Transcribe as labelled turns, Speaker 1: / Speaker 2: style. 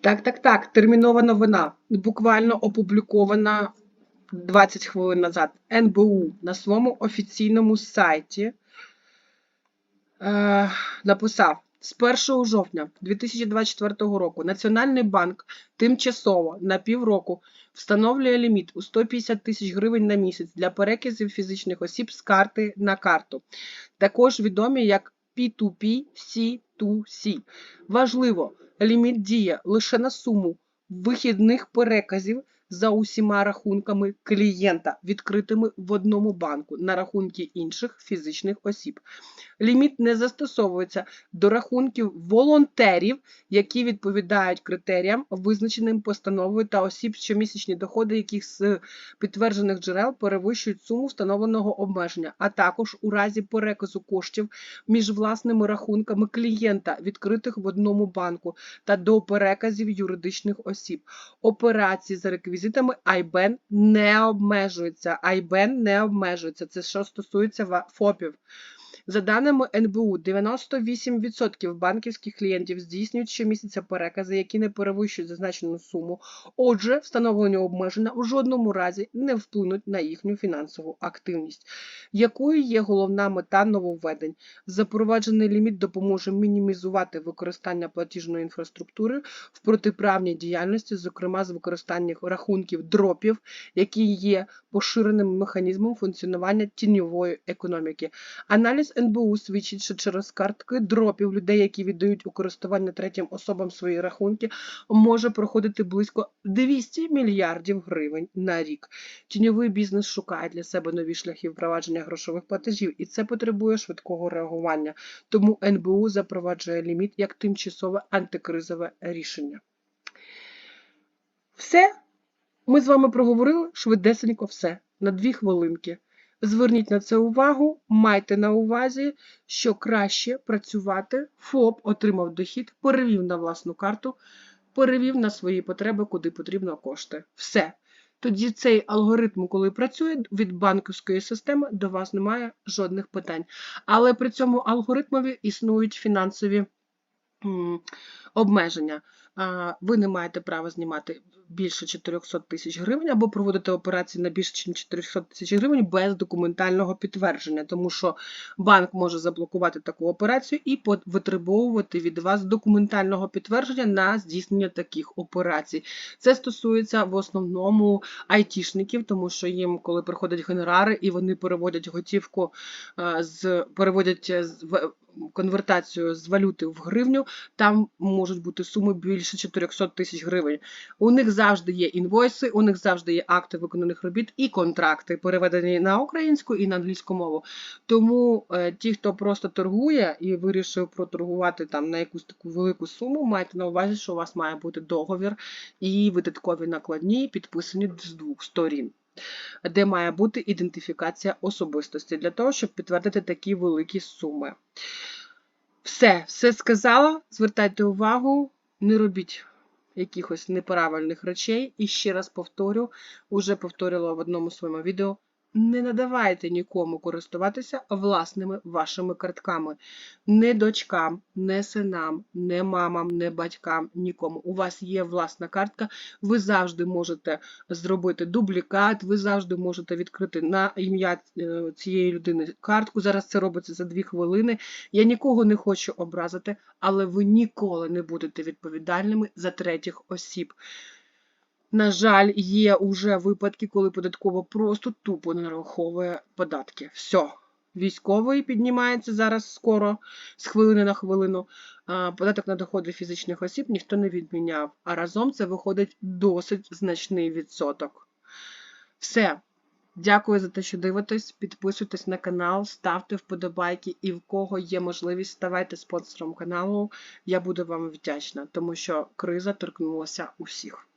Speaker 1: Так, так, так. Термінова новина. Буквально опублікована 20 хвилин назад. НБУ на своєму офіційному сайті е, написав. З 1 жовтня 2024 року Національний банк тимчасово на півроку встановлює ліміт у 150 тисяч гривень на місяць для переказів фізичних осіб з карти на карту, також відомі як P2P, C2C. Важливо, ліміт діє лише на суму вихідних переказів за усіма рахунками клієнта, відкритими в одному банку на рахунки інших фізичних осіб. Ліміт не застосовується до рахунків волонтерів, які відповідають критеріям, визначеним постановою та осіб, щомісячні доходи яких з підтверджених джерел перевищують суму встановленого обмеження, а також у разі переказу коштів між власними рахунками клієнта, відкритих в одному банку, та до переказів юридичних осіб. Операції за реквізитами IBAN не обмежується. IBAN не обмежується. Це що стосується ФОПів. За даними НБУ, 98% банківських клієнтів здійснюють щомісяця перекази, які не перевищують зазначену суму. Отже, встановлені обмеження у жодному разі не вплинуть на їхню фінансову активність. Якою є головна мета нововведень? Запроваджений ліміт допоможе мінімізувати використання платіжної інфраструктури в протиправній діяльності, зокрема з використанням рахунків дропів, які є поширеним механізмом функціонування тіньової економіки. Аналіз НБУ свідчить, що через картки дропів людей, які віддають у користування третім особам свої рахунки, може проходити близько 200 мільярдів гривень на рік. Тіньовий бізнес шукає для себе нові шляхи впровадження грошових платежів, і це потребує швидкого реагування. Тому НБУ запроваджує ліміт як тимчасове антикризове рішення. Все. Ми з вами проговорили швидесенько все на дві хвилинки. Зверніть на це увагу, майте на увазі, що краще працювати. ФОП отримав дохід, перевів на власну карту, перевів на свої потреби, куди потрібно кошти. Все. Тоді цей алгоритм, коли працює від банківської системи, до вас немає жодних питань. Але при цьому алгоритмові існують фінансові обмеження. Ви не маєте права знімати більше 400 тисяч гривень або проводити операції на більше ніж 400 тисяч гривень без документального підтвердження, тому що банк може заблокувати таку операцію і витребовувати від вас документального підтвердження на здійснення таких операцій. Це стосується в основному айтішників, тому що їм, коли приходять генерари і вони переводять готівку е, з переводять з конвертацію з валюти в гривню, там можуть бути суми більше 400 тисяч гривень. У них завжди є інвойси, у них завжди є акти виконаних робіт і контракти, переведені на українську і на англійську мову. Тому е, ті, хто просто торгує і вирішив проторгувати там на якусь таку велику суму, майте на увазі, що у вас має бути договір і видаткові накладні, підписані з двох сторін. Де має бути ідентифікація особистості для того, щоб підтвердити такі великі суми. Все, все сказала. Звертайте увагу, не робіть якихось неправильних речей. І ще раз повторю, уже повторила в одному своєму відео. Не надавайте нікому користуватися власними вашими картками. Не дочкам, не синам, не мамам, не батькам, нікому. У вас є власна картка, ви завжди можете зробити дублікат, ви завжди можете відкрити на ім'я е, цієї людини картку. Зараз це робиться за дві хвилини. Я нікого не хочу образити, але ви ніколи не будете відповідальними за третіх осіб. На жаль, є уже випадки, коли податково просто тупо нараховує податки. Все. Військовий піднімається зараз скоро, з хвилини на хвилину. Податок на доходи фізичних осіб ніхто не відміняв, а разом це виходить досить значний відсоток. Все. Дякую за те, що дивитесь. Підписуйтесь на канал, ставте вподобайки і в кого є можливість, ставайте спонсором каналу. Я буду вам вдячна, тому що криза торкнулася усіх.